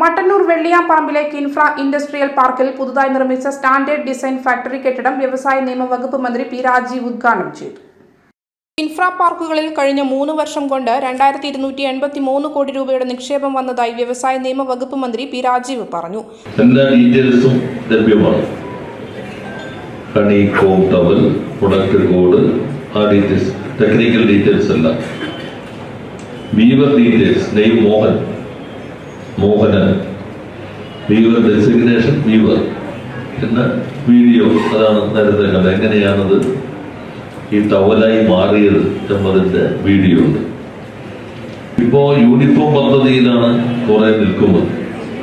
Mattannur വെള്ളിയാമ്പറമ്പിലെ KINFRA industrial പാർക്കിൽ പുതുതായി നിർമ്മിച്ച സ്റ്റാൻഡേർഡ് ഡിസൈൻ ഫാക്ടറി കെട്ടിടം വ്യവസായ നിയമ വകുപ്പ് മന്ത്രി പി രാജീവ് ഉദ്ഘാടനം ചെയ്തു. ഇൻഫ്ര പാർക്കുകളിൽ കഴിഞ്ഞ മൂന്ന് വർഷം കൊണ്ട് രണ്ടായിരത്തി ഇരുന്നൂറ്റി എൺപത്തി മൂന്ന് കോടി രൂപയുടെ നിക്ഷേപം വന്നതായി വ്യവസായ നിയമ വകുപ്പ് മന്ത്രി പി രാജീവ് പറഞ്ഞു. എല്ലാ ഡീറ്റെയിൽസും ലഭ്യമാണ്? Honeycomb towel product code ആ ഡീറ്റെയിൽസ് ടെക്നിക്കൽ ഡീറ്റെയിൽസ് എല്ലാം. വീവർ ഡീറ്റെയിൽസ് നെയ് Mohan Mohanan. Weaver designation weaver എന്ന വീഡിയോ അതാണ് നേരത്തെ കണ്ടത്. എങ്ങനെയാണത്? ഈ ടവലായി മാറിയത് എന്നതിന്റെ വീഡിയോ ഉണ്ട് ഇപ്പോൾ യൂണിഫോം പദ്ധതിയിലാണ് കുറെ നിൽക്കുന്നത്.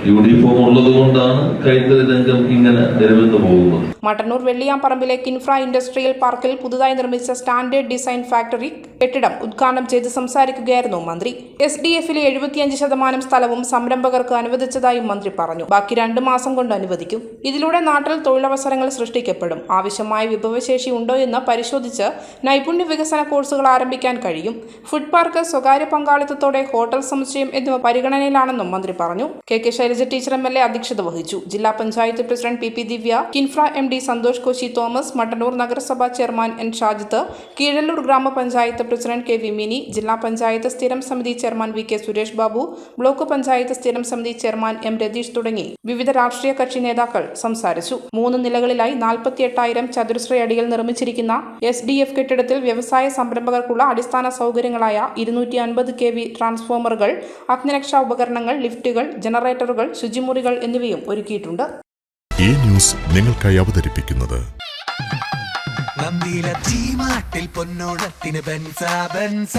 യൂണിഫോം ഉള്ളത് കൊണ്ടാണ് കൈത്തറി രംഗം ഇങ്ങനെ നിലവിന്ന് പോകുന്നത്. മട്ടന്നൂർ വെള്ളിയാമ്പറമ്പിലെ കിൻഫ്ര ഇൻഡസ്ട്രിയൽ പാർക്കിൽ പുതുതായി നിർമ്മിച്ച സ്റ്റാൻഡേർഡ് ഡിസൈൻ ഫാക്ടറി കെട്ടിടം ഉദ്ഘാടനം ചെയ്ത് സംസാരിക്കുകയായിരുന്നു മന്ത്രി. എസ് ഡി എഫിലെ എഴുപത്തിയഞ്ച് ശതമാനം സ്ഥലവും സംരംഭകർക്ക് അനുവദിച്ചതായും മന്ത്രി പറഞ്ഞു. ബാക്കി രണ്ട് മാസം കൊണ്ട് അനുവദിക്കും. ഇതിലൂടെ നാട്ടിൽ തൊഴിലവസരങ്ങൾ സൃഷ്ടിക്കപ്പെടും. ആവശ്യമായ വിഭവശേഷി ഉണ്ടോ എന്ന് പരിശോധിച്ച് നൈപുണ്യ വികസന കോഴ്സുകൾ ആരംഭിക്കാൻ കഴിയും. ഫുഡ് പാർക്ക് സ്വകാര്യ പങ്കാളിത്തത്തോടെ ഹോട്ടൽ സമുച്ചയം എന്നിവ പരിഗണനയിലാണെന്നും മന്ത്രി പറഞ്ഞു. K K Shailaja teacher M L A അധ്യക്ഷത വഹിച്ചു. ജില്ലാ panchayat president P P Divya Kinfra M D Santhosh Koshy Thomas Mattannur നഗരസഭാ ചെയർമാൻ എൻ ഷാജിത്ത് കീഴല്ലൂർ ഗ്രാമപഞ്ചായത്ത് പ്രസിഡന്റ് കെ വി മിനി ജില്ലാ പഞ്ചായത്ത് സ്ഥിരം സമിതി chairman V K Suresh Babu block panchayat സ്ഥിരം സമിതി ചെയർമാൻ എം രതീഷ് തുടങ്ങി വിവിധ രാഷ്ട്രീയ കക്ഷി നേതാക്കൾ സംസാരിച്ചു. മൂന്ന് നിലകളിലായി നാൽപ്പത്തിയെട്ടായിരം ചതുരശ്ര അടിയിൽ നിർമ്മിച്ചിരിക്കുന്ന എസ് ഡി എഫ് കെട്ടിടത്തിൽ വ്യവസായ സംരംഭകർക്കുള്ള അടിസ്ഥാന സൗകര്യങ്ങളായ ഇരുന്നൂറ്റി അൻപത് കെ വി ട്രാൻസ്ഫോമറുകൾ അഗ്നിരക്ഷാ ഉപകരണങ്ങൾ ലിഫ്റ്റുകൾ ജനറേറ്ററുകൾ ശുചിമുറികൾ എന്നിവയും ഒരുക്കിയിട്ടുണ്ട്. ഈ ന്യൂസ് നിങ്ങൾക്കായി അവതരിപ്പിക്കുന്നത് നന്ദിയിലെ ചീമാട്ടിൽ പൊന്നോണത്തിന് ബെൻസ ബെൻസ.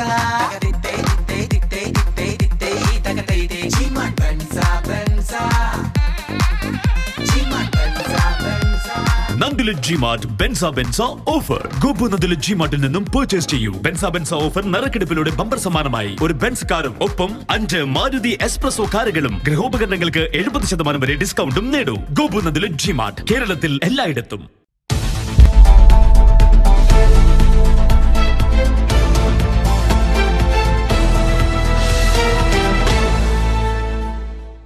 നന്ദിലെ ജിമാർട്ട് ബെൻസ ബെൻസ ഓഫർ. ഗോപു നന്ദിലെ ജിമാർട്ടിൽ നിന്നും പർച്ചേസ് ചെയ്യൂ. ബെൻസ ബെൻസ ഓഫർ നറുക്കെടുപ്പിലൂടെ ബമ്പർ സമ്മാനമായി ഒരു ബെൻസ് കാറും ഒപ്പം അഞ്ച് മാരുതി എക്സ്പ്രസോ കാറുകളും ഗൃഹോപകരണങ്ങൾക്ക് എഴുപത് ശതമാനം വരെ ഡിസ്കൗണ്ടും നേടൂ. ഗോപു നന്ദിലെ ജിമാർട്ട് കേരളത്തിൽ എല്ലായിടത്തും.